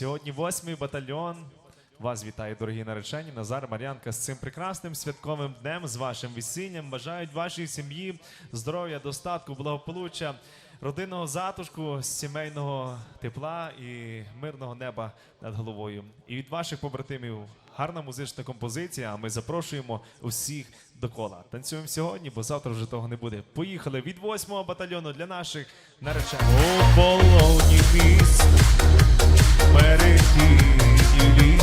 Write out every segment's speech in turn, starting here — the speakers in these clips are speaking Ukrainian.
Сьогодні восьмий батальйон. Вас вітає, дорогі наречені, Назар Мар'янка з цим прекрасним святковим днем, з вашим весінням. Бажають вашій сім'ї здоров'я, достатку, благополуччя, родинного затишку, сімейного тепла і мирного неба над головою. І від ваших побратимів гарна музична композиція. А ми запрошуємо усіх до кола. Танцюємо сьогодні, бо завтра вже того не буде. Поїхали від восьмого батальйону для наших наречених. У полоні міст перехідні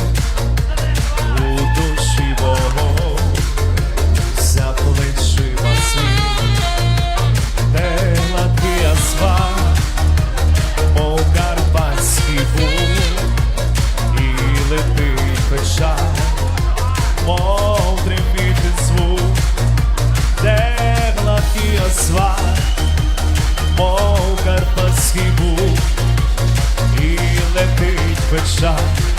favorite song uh,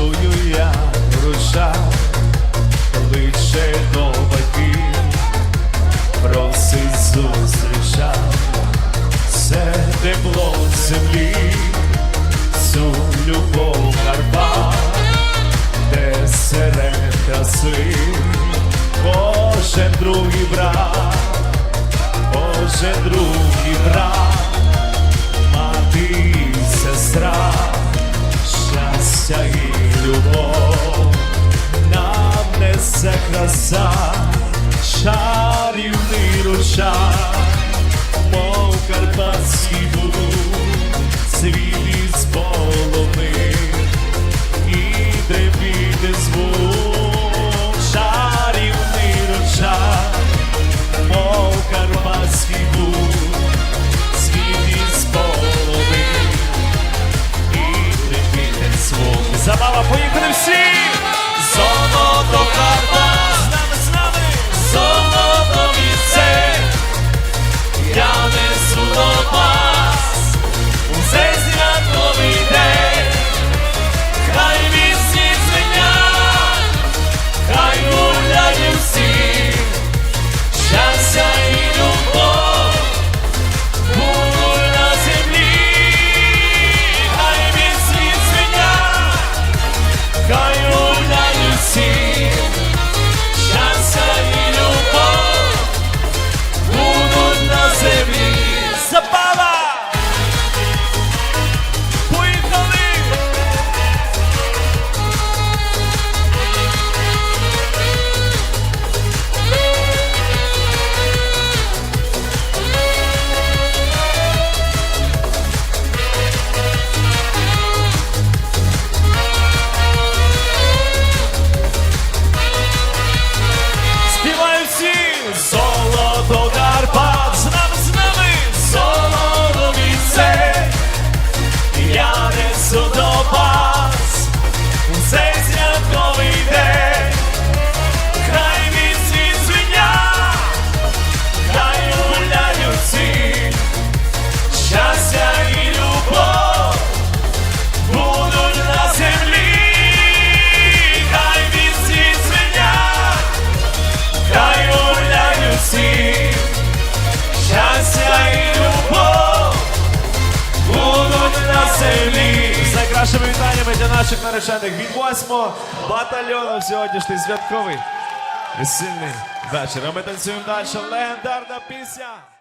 чую я руша, лише до батьків просить зустрічав це тепло землі, цю любов Карпат, де серед краси кожен другий брат, кожен другий ручай, мов карпатський бур, світ для наших наречених від 8 батальйону сьогоднішній святковий весільний вечір. А ми танцюємо далі. Легендарна пісня.